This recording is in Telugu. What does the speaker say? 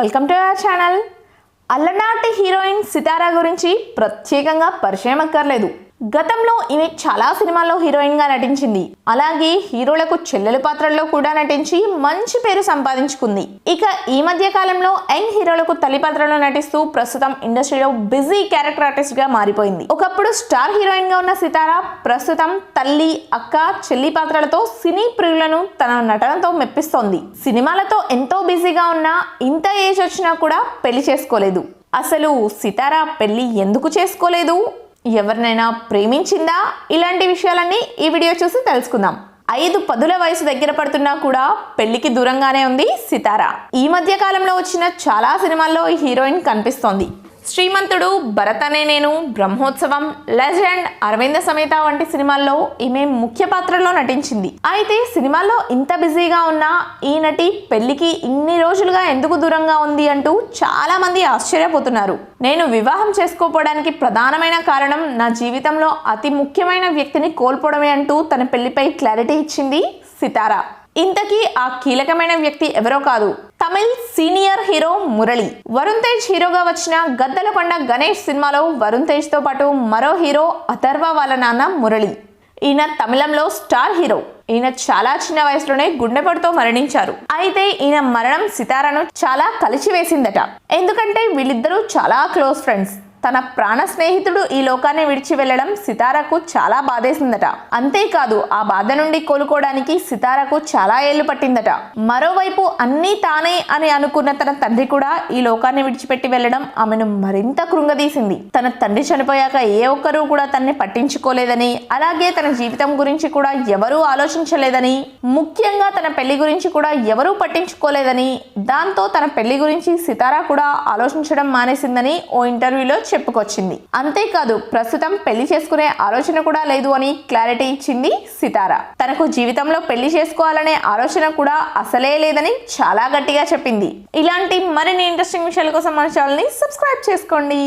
వెల్కమ్ టు అవర్ ఛానల్ అల్లనాటి హీరోయిన్ సితారా గురించి ప్రత్యేకంగా పరిచయం అక్కర్లేదు. గతంలో ఈమె చాలా సినిమాల్లో హీరోయిన్గా నటించింది. అలాగే హీరోలకు చెల్లెలు పాత్రల్లో కూడా నటించి మంచి పేరు సంపాదించుకుంది. ఇక ఈ మధ్య కాలంలో యంగ్ హీరోలకు తల్లి పాత్రలో నటిస్తూ ప్రస్తుతం ఇండస్ట్రీలో బిజీ క్యారెక్టర్ ఆర్టిస్ట్గా మారిపోయింది. ఒకప్పుడు స్టార్ హీరోయిన్గా ఉన్న సితారా ప్రస్తుతం తల్లి అక్క చెల్లి పాత్రలతో సినీ ప్రియులను తన నటనతో మెప్పిస్తోంది. సినిమాలతో ఎంతో బిజీగా ఉన్నా ఇంత ఏజ్ వచ్చినా కూడా పెళ్ళి చేసుకోలేదు. అసలు సితారా పెళ్ళి ఎందుకు చేసుకోలేదు? ఎవరినైనా ప్రేమించిందా? ఇలాంటి విషయాలన్నీ ఈ వీడియో చూసి తెలుసుకుందాం. ఐదు పదుల వయసు దగ్గర పడుతున్నా కూడా పెళ్ళికి దూరంగానే ఉంది సితారా. ఈ మధ్య కాలంలో వచ్చిన చాలా సినిమాల్లో ఈ హీరోయిన్ కనిపిస్తోంది. శ్రీమంతుడు భరత్ అనే నేను బ్రహ్మోత్సవం లెజెండ్ అరవింద సమేత వంటి సినిమాల్లో ఈమె ముఖ్య పాత్రలో నటించింది. అయితే సినిమాల్లో ఇంత బిజీగా ఉన్న ఈ నటి పెళ్ళికి ఇన్ని రోజులుగా ఎందుకు దూరంగా ఉంది అంటూ చాలా మంది ఆశ్చర్యపోతున్నారు. నేను వివాహం చేసుకోపోవడానికి ప్రధానమైన కారణం నా జీవితంలో అతి ముఖ్యమైన వ్యక్తిని కోల్పోవడమే అంటూ తన పెళ్ళిపై క్లారిటీ ఇచ్చింది సితారా. ఇంతకీ ఆ కీలకమైన వ్యక్తి ఎవరో కాదు. Tamil senior hero Murali. Varun Tej హీరోగా వచ్చిన గద్దలకొండ గణేష్ సినిమాలో వరుణ్ తేజ్తో పాటు మరో హీరో అథర్వ వాళ్ళ నాన్న మురళి. ఈయన తమిళంలో స్టార్ హీరో. ఈయన చాలా చిన్న వయసులోనే గుండెపోటుతో మరణించారు. అయితే ఈయన మరణం సితారాను చాలా కలిచివేసిందట. ఎందుకంటే వీళ్ళిద్దరూ చాలా క్లోజ్ ఫ్రెండ్స్. తన ప్రాణ స్నేహితుడు ఈ లోకాన్ని విడిచి వెళ్ళడం సితారకు చాలా బాధేసిందట. అంతేకాదు ఆ బాధ నుండి కోలుకోవడానికి సితారకు చాలా ఏళ్ళు పట్టిందట. మరోవైపు అన్నీ తానే అని అనుకున్న తన తండ్రి కూడా ఈ లోకాన్ని విడిచిపెట్టి వెళ్ళడం ఆమెను మరింత కృంగదీసింది. తన తండ్రి చనిపోయాక ఏ ఒక్కరూ కూడా తన్ని పట్టించుకోలేదని అలాగే తన జీవితం గురించి కూడా ఎవరూ ఆలోచించలేదని ముఖ్యంగా తన పెళ్ళి గురించి కూడా ఎవరూ పట్టించుకోలేదని దాంతో తన పెళ్ళి గురించి సితారా కూడా ఆలోచించడం మానేసిందని ఓ ఇంటర్వ్యూలో చెప్పుకొచ్చింది. అంతేకాదు ప్రస్తుతం పెళ్ళి చేసుకునే ఆలోచన కూడా లేదు అని క్లారిటీ ఇచ్చింది సితారా. తనకు జీవితంలో పెళ్ళి చేసుకోవాలనే ఆలోచన కూడా అసలే లేదని చాలా గట్టిగా చెప్పింది. ఇలాంటి మరిన్ని ఇంట్రెస్టింగ్ విషయాల కోసం మన ఛానల్ని సబ్స్క్రైబ్ చేసుకోండి.